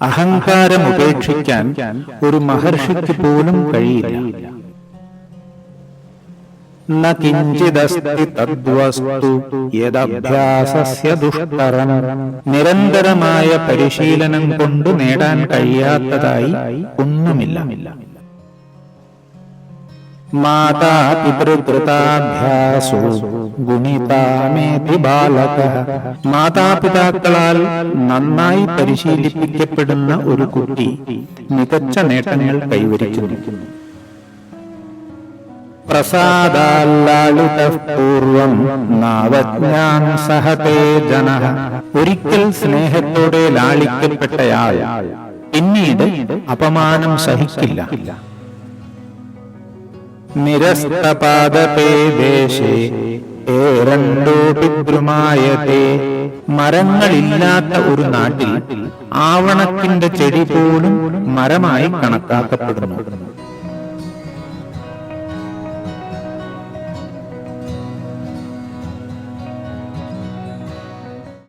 അഹങ്കാരം ഉപേക്ഷിക്കാൻ ഒരു മഹർഷിക്ക് പോലും കഴിയില്ല. നിരന്തരമായ പരിശീലനം കൊണ്ട് നേടാൻ കഴിയാത്തതായി ഒന്നുമില്ല. മാതാപിതൃകൃതാഭ്യാസോ ഗുണിതാമേതി ബാലക. മാതാപിതാക്കളാൽ നന്നായി പരിശീലിപ്പിക്കപ്പെടുന്ന ഒരു കുട്ടി മികച്ച നേട്ടങ്ങൾ കൈവരിക്കുന്നു. പ്രസാദാല്ലാളിതപൂർവം നാവജ്ഞാൻ സഹതേ ജന ഒരിക്കൽ സ്നേഹത്തോടെ ലാളിക്കപ്പെട്ടയാൾ. പിന്നീട് അപമാനം സഹിക്കില്ല. നിരസ്തപാദപേ ദേശേ ഏരണ്ടോപിദ്രുമായതേ മരങ്ങളില്ലാത്ത ഒരു നാട്ടിൽ ആവണത്തിന്റെ ചെടി പോലും മരമായി കണക്കാക്കപ്പെടുന്നു.